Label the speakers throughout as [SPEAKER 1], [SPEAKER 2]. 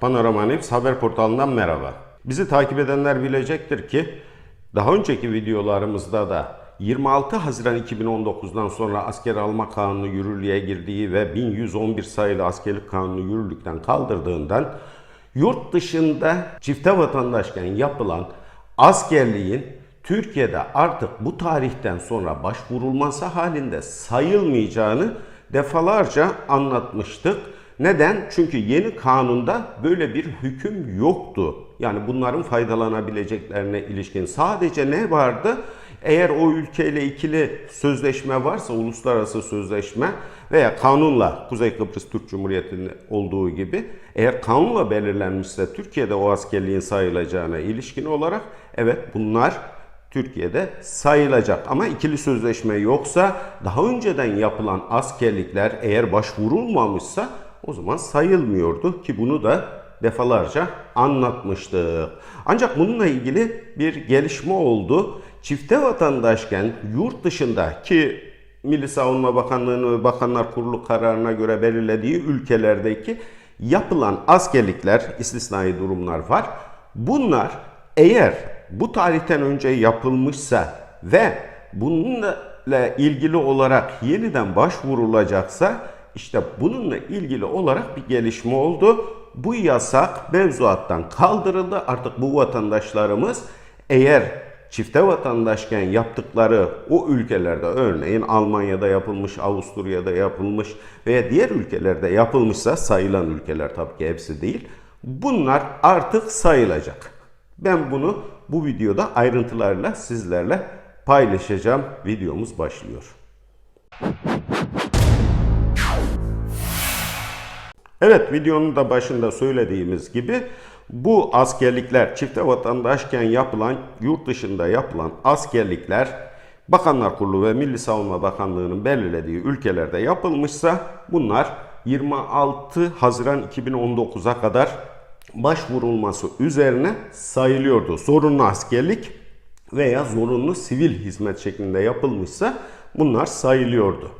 [SPEAKER 1] Panorama News haber portalından merhaba. Bizi takip edenler bilecektir ki daha önceki videolarımızda da 26 Haziran 2019'dan sonra asker alma kanunu yürürlüğe girdiği ve 1111 sayılı askerlik kanunu yürürlükten kaldırdığından yurt dışında çifte vatandaşken yapılan askerliğin Türkiye'de artık bu tarihten sonra başvurulması halinde sayılmayacağını defalarca anlatmıştık. Neden? Çünkü yeni kanunda böyle bir hüküm yoktu. Yani bunların faydalanabileceklerine ilişkin sadece ne vardı? Eğer o ülkeyle ikili sözleşme varsa, uluslararası sözleşme veya kanunla Kuzey Kıbrıs Türk Cumhuriyeti'nin olduğu gibi eğer kanunla belirlenmişse Türkiye'de o askerliğin sayılacağına ilişkin olarak evet bunlar Türkiye'de sayılacak. Ama ikili sözleşme yoksa daha önceden yapılan askerlikler eğer başvurulmamışsa o zaman sayılmıyordu ki bunu da defalarca anlatmıştık. Ancak bununla ilgili bir gelişme oldu. Çifte vatandaşken yurt dışında ki Milli Savunma Bakanlığı'nın ve Bakanlar Kurulu kararına göre belirlediği ülkelerdeki yapılan askerlikler, istisnai durumlar var. Bunlar eğer bu tarihten önce yapılmışsa ve bununla ilgili olarak yeniden başvurulacaksa işte bununla ilgili olarak bir gelişme oldu. Bu yasak mevzuattan kaldırıldı. Artık bu vatandaşlarımız eğer çifte vatandaşken yaptıkları o ülkelerde örneğin Almanya'da yapılmış, Avusturya'da yapılmış veya diğer ülkelerde yapılmışsa sayılan ülkeler tabii ki hepsi değil. Bunlar artık sayılacak. Ben bunu bu videoda ayrıntılarla sizlerle paylaşacağım. Videomuz başlıyor. Evet videonun da başında söylediğimiz gibi bu askerlikler çifte vatandaşken yapılan yurt dışında yapılan askerlikler Bakanlar Kurulu ve Milli Savunma Bakanlığı'nın belirlediği ülkelerde yapılmışsa bunlar 26 Haziran 2019'a kadar başvurulması üzerine sayılıyordu. Zorunlu askerlik veya zorunlu sivil hizmet şeklinde yapılmışsa bunlar sayılıyordu.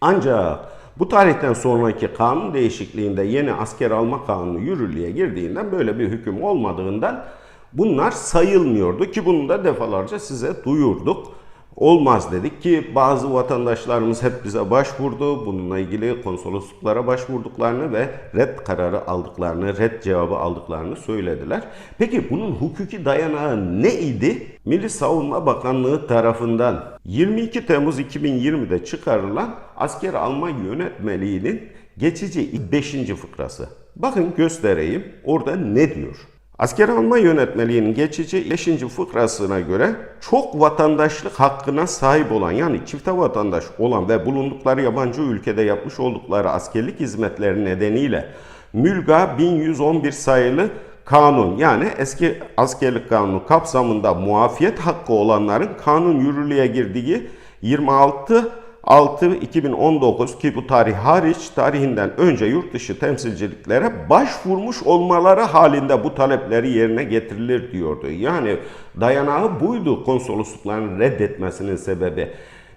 [SPEAKER 1] Ancak bu tarihten sonraki kanun değişikliğinde yeni asker alma kanunu yürürlüğe girdiğinden böyle bir hüküm olmadığından bunlar sayılmıyordu ki bunu da defalarca size duyurduk. Olmaz dedik ki bazı vatandaşlarımız hep bize başvurdu. Bununla ilgili konsolosluklara başvurduklarını ve red kararı aldıklarını, red cevabı aldıklarını söylediler. Peki bunun hukuki dayanağı ne idi? Milli Savunma Bakanlığı tarafından 22 Temmuz 2020'de çıkarılan asker alma yönetmeliğinin geçici 5. fıkrası. Bakın göstereyim orada ne diyor? Asker alma yönetmeliğinin geçici 5. fıkrasına göre çok vatandaşlık hakkına sahip olan yani çifte vatandaş olan ve bulundukları yabancı ülkede yapmış oldukları askerlik hizmetleri nedeniyle Mülga 1111 sayılı kanun yani eski askerlik kanunu kapsamında muafiyet hakkı olanların kanun yürürlüğe girdiği 26 6-2019 ki bu tarih hariç tarihinden önce yurt dışı temsilciliklere başvurmuş olmaları halinde bu talepleri yerine getirilir diyordu. Yani dayanağı buydu konsoloslukların reddetmesinin sebebi.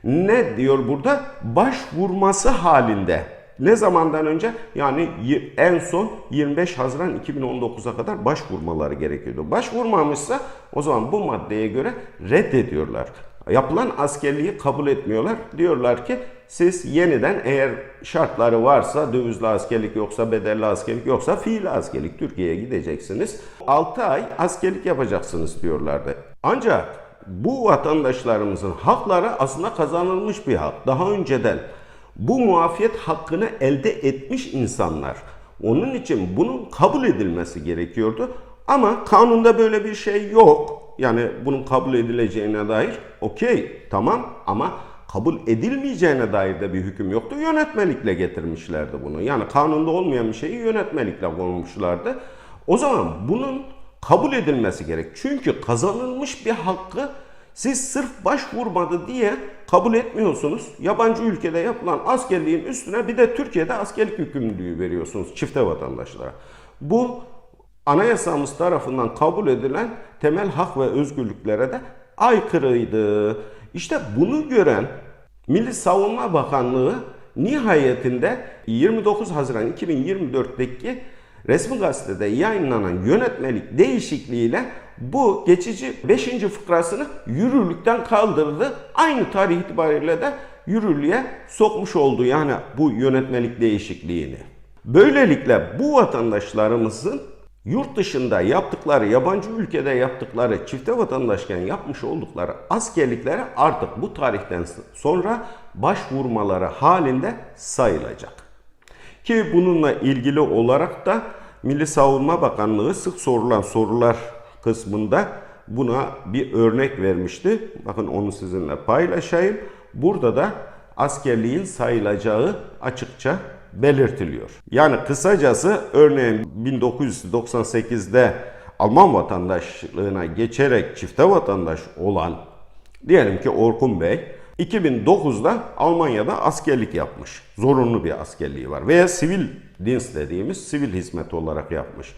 [SPEAKER 1] Ne diyor burada? Başvurması halinde. Ne zamandan önce? Yani en son 25 Haziran 2019'a kadar başvurmaları gerekiyordu. Başvurmamışsa o zaman bu maddeye göre reddediyorlar yapılan askerliği kabul etmiyorlar. Diyorlar ki siz yeniden eğer şartları varsa dövizli askerlik yoksa bedelli askerlik yoksa fiili askerlik Türkiye'ye gideceksiniz. 6 ay askerlik yapacaksınız diyorlardı. Ancak bu vatandaşlarımızın hakları aslında kazanılmış bir hak. Daha önceden bu muafiyet hakkını elde etmiş insanlar. Onun için bunun kabul edilmesi gerekiyordu. Ama kanunda böyle bir şey yok. Yani bunun kabul edileceğine dair okey tamam ama kabul edilmeyeceğine dair de bir hüküm yoktu. Yönetmelikle getirmişlerdi bunu. Yani kanunda olmayan bir şeyi yönetmelikle konmuşlardı. O zaman bunun kabul edilmesi gerek. Çünkü kazanılmış bir hakkı siz sırf başvurmadı diye kabul etmiyorsunuz. Yabancı ülkede yapılan askerliğin üstüne bir de Türkiye'de askerlik yükümlülüğü veriyorsunuz çifte vatandaşlara. Bu anayasamız tarafından kabul edilen temel hak ve özgürlüklere de aykırıydı. İşte bunu gören Milli Savunma Bakanlığı nihayetinde 29 Haziran 2024'teki resmi gazetede yayınlanan yönetmelik değişikliğiyle bu geçici 5. fıkrasını yürürlükten kaldırdı. Aynı tarih itibariyle de yürürlüğe sokmuş oldu yani bu yönetmelik değişikliğini. Böylelikle bu vatandaşlarımızın yurt dışında yaptıkları, yabancı ülkede yaptıkları, çifte vatandaşken yapmış oldukları askerliklere artık bu tarihten sonra başvurmaları halinde sayılacak. Ki bununla ilgili olarak da Milli Savunma Bakanlığı sık sorulan sorular kısmında buna bir örnek vermişti. Bakın onu sizinle paylaşayım. Burada da askerliğin sayılacağı açıkça belirtiliyor. Yani kısacası örneğin 1998'de Alman vatandaşlığına geçerek çifte vatandaş olan diyelim ki Orkun Bey 2009'da Almanya'da askerlik yapmış. Zorunlu bir askerliği var. Veya sivil dins dediğimiz sivil hizmet olarak yapmış.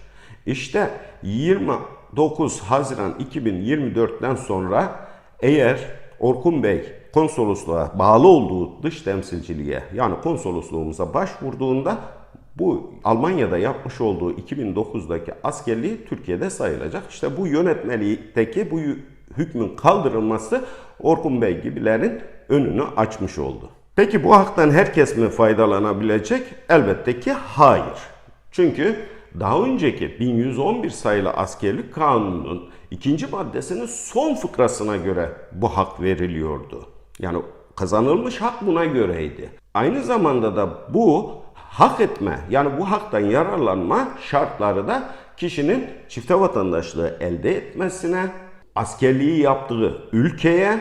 [SPEAKER 1] İşte 29 Haziran 2024'ten sonra eğer Orkun Bey konsolosluğa bağlı olduğu dış temsilciliğe yani konsolosluğumuza başvurduğunda bu Almanya'da yapmış olduğu 2009'daki askerliği Türkiye'de sayılacak. İşte bu yönetmelikteki bu hükmün kaldırılması Orkun Bey gibilerin önünü açmış oldu. Peki bu haktan herkes mi faydalanabilecek? Elbette ki hayır. Çünkü daha önceki 1111 sayılı askerlik kanununun ikinci maddesinin son fıkrasına göre bu hak veriliyordu. Yani kazanılmış hak buna göreydi. Aynı zamanda da bu hak etme yani bu haktan yararlanma şartları da kişinin çifte vatandaşlığı elde etmesine, askerliği yaptığı ülkeye,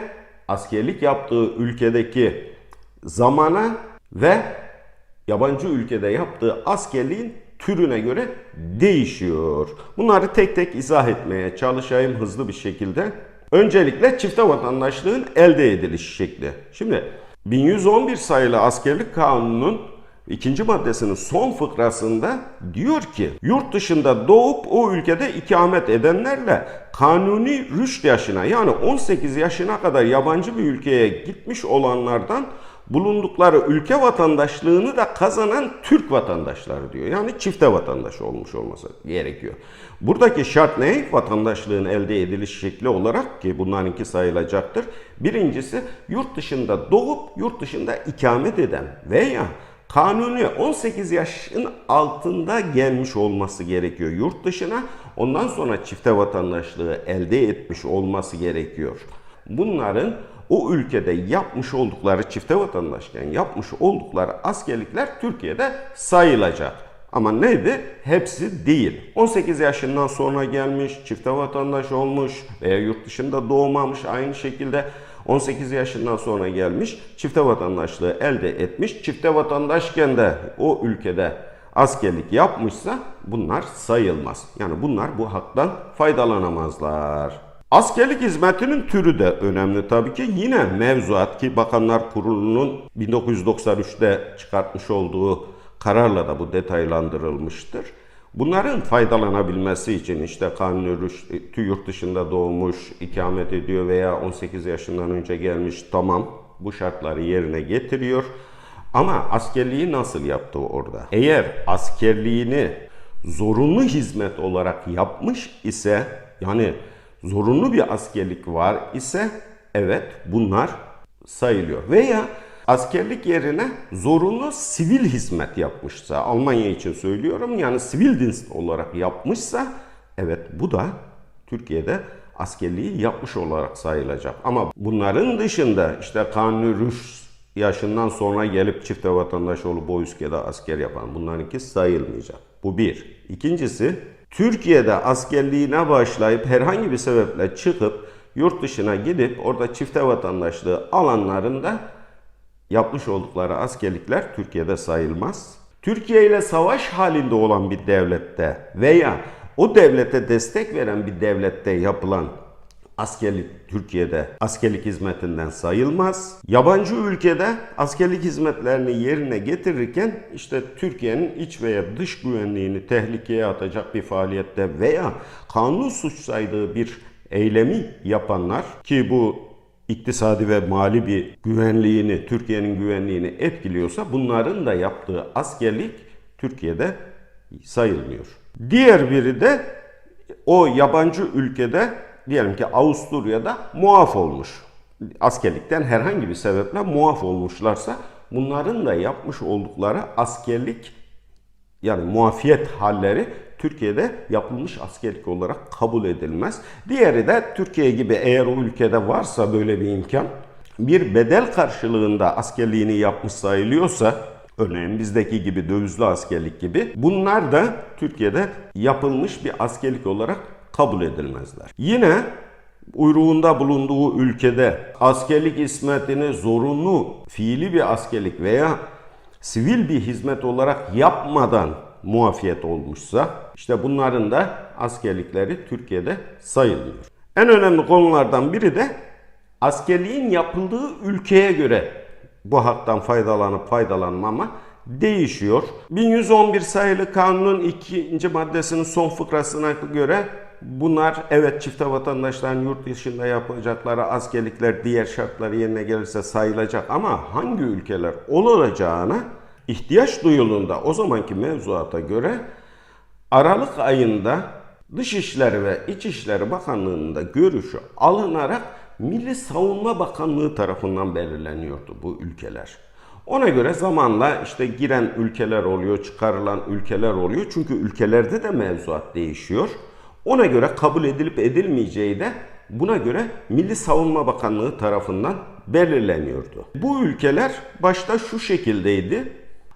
[SPEAKER 1] askerlik yaptığı ülkedeki zamana ve yabancı ülkede yaptığı askerliğin türüne göre değişiyor. Bunları tek tek izah etmeye çalışayım hızlı bir şekilde. Öncelikle çifte vatandaşlığın elde ediliş şekli. Şimdi 1111 sayılı askerlik kanununun ikinci maddesinin son fıkrasında diyor ki yurt dışında doğup o ülkede ikamet edenlerle kanuni rüşt yaşına yani 18 yaşına kadar yabancı bir ülkeye gitmiş olanlardan bulundukları ülke vatandaşlığını da kazanan Türk vatandaşları diyor. Yani çifte vatandaş olmuş olması gerekiyor. Buradaki şart ne? Vatandaşlığın elde ediliş şekli olarak ki bunlarınki sayılacaktır. Birincisi yurt dışında doğup yurt dışında ikamet eden veya kanuni 18 yaşın altında gelmiş olması gerekiyor yurt dışına. Ondan sonra çifte vatandaşlığı elde etmiş olması gerekiyor. Bunların o ülkede yapmış oldukları çifte vatandaşken yapmış oldukları askerlikler Türkiye'de sayılacak. Ama neydi? Hepsi değil. 18 yaşından sonra gelmiş, çifte vatandaş olmuş veya yurt dışında doğmamış aynı şekilde 18 yaşından sonra gelmiş, çifte vatandaşlığı elde etmiş. Çifte vatandaşken de o ülkede askerlik yapmışsa bunlar sayılmaz. Yani bunlar bu haktan faydalanamazlar. Askerlik hizmetinin türü de önemli tabii ki. Yine mevzuat ki Bakanlar Kurulu'nun 1993'te çıkartmış olduğu kararla da bu detaylandırılmıştır. Bunların faydalanabilmesi için işte kanuni rüştü yurt dışında doğmuş, ikamet ediyor veya 18 yaşından önce gelmiş tamam bu şartları yerine getiriyor. Ama askerliği nasıl yaptı orada? Eğer askerliğini zorunlu hizmet olarak yapmış ise yani zorunlu bir askerlik var ise evet bunlar sayılıyor. Veya askerlik yerine zorunlu sivil hizmet yapmışsa, Almanya için söylüyorum yani sivil dins olarak yapmışsa evet bu da Türkiye'de askerliği yapmış olarak sayılacak. Ama bunların dışında işte kanuni rüş yaşından sonra gelip çifte vatandaş olup o ülkede asker yapan bunlarınki sayılmayacak. Bu bir. İkincisi Türkiye'de askerliğine başlayıp herhangi bir sebeple çıkıp yurt dışına gidip orada çifte vatandaşlığı alanlarında yapmış oldukları askerlikler Türkiye'de sayılmaz. Türkiye ile savaş halinde olan bir devlette veya o devlete destek veren bir devlette yapılan askerlik Türkiye'de askerlik hizmetinden sayılmaz. Yabancı ülkede askerlik hizmetlerini yerine getirirken işte Türkiye'nin iç veya dış güvenliğini tehlikeye atacak bir faaliyette veya kanun suç saydığı bir eylemi yapanlar ki bu iktisadi ve mali bir güvenliğini, Türkiye'nin güvenliğini etkiliyorsa bunların da yaptığı askerlik Türkiye'de sayılmıyor. Diğer biri de o yabancı ülkede diyelim ki Avusturya'da muaf olmuş. Askerlikten herhangi bir sebeple muaf olmuşlarsa bunların da yapmış oldukları askerlik yani muafiyet halleri Türkiye'de yapılmış askerlik olarak kabul edilmez. Diğeri de Türkiye gibi eğer o ülkede varsa böyle bir imkan bir bedel karşılığında askerliğini yapmış sayılıyorsa örneğin bizdeki gibi dövizli askerlik gibi bunlar da Türkiye'de yapılmış bir askerlik olarak kabul edilmezler. Yine uyruğunda bulunduğu ülkede askerlik hizmetini zorunlu fiili bir askerlik veya sivil bir hizmet olarak yapmadan muafiyet olmuşsa işte bunların da askerlikleri Türkiye'de sayılmıyor. En önemli konulardan biri de askerliğin yapıldığı ülkeye göre bu haktan faydalanıp faydalanmama değişiyor. 1111 sayılı kanunun ikinci maddesinin son fıkrasına göre bunlar evet çifte vatandaşların yurt dışında yapacakları askerlikler diğer şartları yerine gelirse sayılacak ama hangi ülkeler olacağına ihtiyaç duyulduğunda o zamanki mevzuata göre Aralık ayında Dışişleri ve İçişleri Bakanlığı'nda görüşü alınarak Milli Savunma Bakanlığı tarafından belirleniyordu bu ülkeler. Ona göre zamanla işte giren ülkeler oluyor, çıkarılan ülkeler oluyor. Çünkü ülkelerde de mevzuat değişiyor. Ona göre kabul edilip edilmeyeceği de buna göre Milli Savunma Bakanlığı tarafından belirleniyordu. Bu ülkeler başta şu şekildeydi.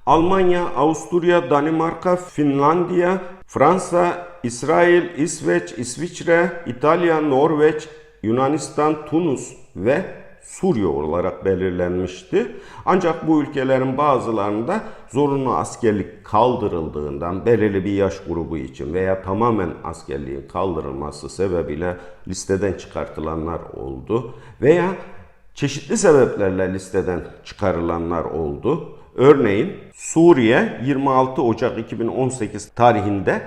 [SPEAKER 1] Almanya, Avusturya, Danimarka, Finlandiya, Fransa, İsrail, İsveç, İsviçre, İtalya, Norveç, Yunanistan, Tunus ve Suriye olarak belirlenmişti. Ancak bu ülkelerin bazılarında zorunlu askerlik kaldırıldığından belirli bir yaş grubu için veya tamamen askerliğin kaldırılması sebebiyle listeden çıkartılanlar oldu veya çeşitli sebeplerle listeden çıkarılanlar oldu. Örneğin Suriye 26 Ocak 2018 tarihinde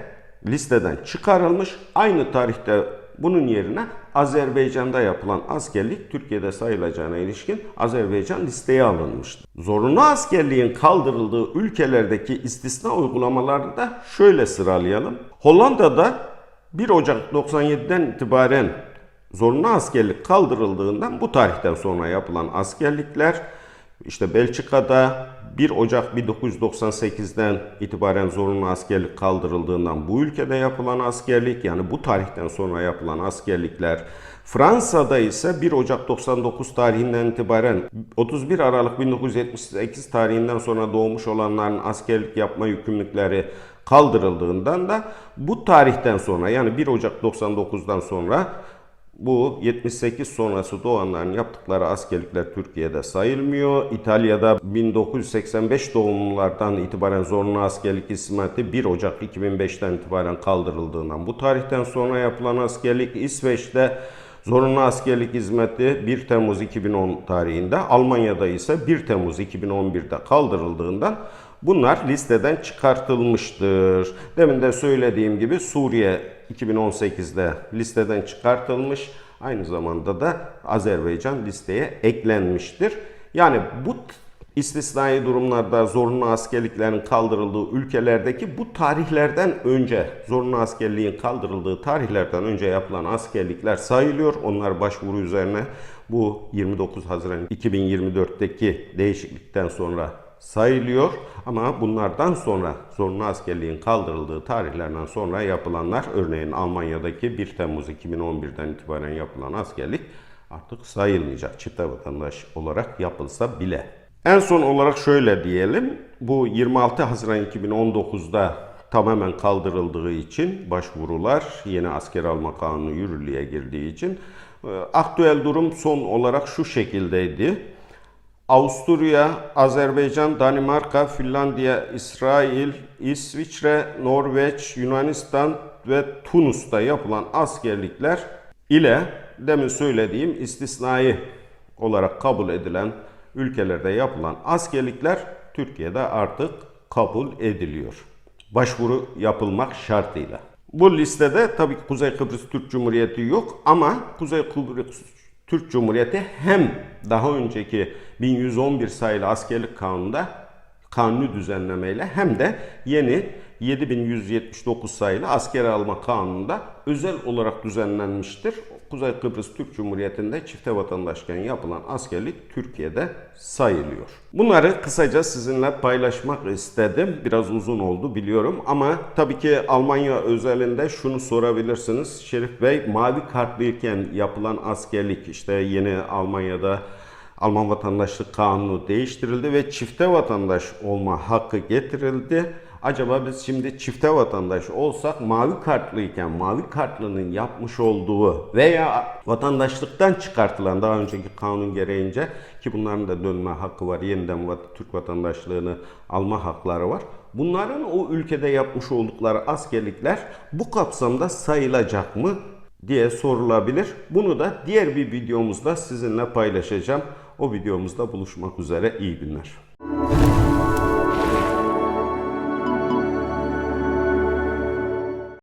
[SPEAKER 1] listeden çıkarılmış. Aynı tarihte bunun yerine Azerbaycan'da yapılan askerlik Türkiye'de sayılacağına ilişkin Azerbaycan listeye alınmıştı. Zorunlu askerliğin kaldırıldığı ülkelerdeki istisna uygulamalarını da şöyle sıralayalım. Hollanda'da 1 Ocak 97'den itibaren zorunlu askerlik kaldırıldığından bu tarihten sonra yapılan askerlikler işte Belçika'da 1 Ocak 1998'den itibaren zorunlu askerlik kaldırıldığından bu ülkede yapılan askerlik yani bu tarihten sonra yapılan askerlikler Fransa'da ise 1 Ocak 99 tarihinden itibaren 31 Aralık 1978 tarihinden sonra doğmuş olanların askerlik yapma yükümlülükleri kaldırıldığından da bu tarihten sonra yani 1 Ocak 99'dan sonra bu 78 sonrası doğanların yaptıkları askerlikler Türkiye'de sayılmıyor. İtalya'da 1985 doğumlulardan itibaren zorunlu askerlik hizmeti 1 Ocak 2005'ten itibaren kaldırıldığından bu tarihten sonra yapılan askerlik İsveç'te Zorunlu askerlik hizmeti 1 Temmuz 2010 tarihinde, Almanya'da ise 1 Temmuz 2011'de kaldırıldığından bunlar listeden çıkartılmıştır. Demin de söylediğim gibi Suriye 2018'de listeden çıkartılmış. Aynı zamanda da Azerbaycan listeye eklenmiştir. Yani bu istisnai durumlarda zorunlu askerliklerin kaldırıldığı ülkelerdeki bu tarihlerden önce zorunlu askerliğin kaldırıldığı tarihlerden önce yapılan askerlikler sayılıyor. Onlar başvuru üzerine bu 29 Haziran 2024'teki değişiklikten sonra sayılıyor. Ama bunlardan sonra zorunlu askerliğin kaldırıldığı tarihlerden sonra yapılanlar örneğin Almanya'daki 1 Temmuz 2011'den itibaren yapılan askerlik artık sayılmayacak çifte vatandaş olarak yapılsa bile. En son olarak şöyle diyelim. Bu 26 Haziran 2019'da tamamen kaldırıldığı için başvurular yeni asker alma kanunu yürürlüğe girdiği için e, aktüel durum son olarak şu şekildeydi. Avusturya, Azerbaycan, Danimarka, Finlandiya, İsrail, İsviçre, Norveç, Yunanistan ve Tunus'ta yapılan askerlikler ile demin söylediğim istisnai olarak kabul edilen ülkelerde yapılan askerlikler Türkiye'de artık kabul ediliyor. Başvuru yapılmak şartıyla. Bu listede tabii Kuzey Kıbrıs Türk Cumhuriyeti yok ama Kuzey Kıbrıs Türk Cumhuriyeti hem daha önceki 1111 sayılı askerlik kanununda kanuni düzenlemeyle hem de yeni 7179 sayılı asker alma kanununda özel olarak düzenlenmiştir. Kuzey Kıbrıs Türk Cumhuriyeti'nde çifte vatandaşken yapılan askerlik Türkiye'de sayılıyor. Bunları kısaca sizinle paylaşmak istedim. Biraz uzun oldu biliyorum ama tabii ki Almanya özelinde şunu sorabilirsiniz. Şerif Bey mavi kartlıyken yapılan askerlik işte yeni Almanya'da Alman vatandaşlık kanunu değiştirildi ve çifte vatandaş olma hakkı getirildi. Acaba biz şimdi çifte vatandaş olsak mavi kartlıyken mavi kartlının yapmış olduğu veya vatandaşlıktan çıkartılan daha önceki kanun gereğince ki bunların da dönme hakkı var. Yeniden Türk vatandaşlığını alma hakları var. Bunların o ülkede yapmış oldukları askerlikler bu kapsamda sayılacak mı diye sorulabilir. Bunu da diğer bir videomuzda sizinle paylaşacağım. O videomuzda buluşmak üzere. İyi günler.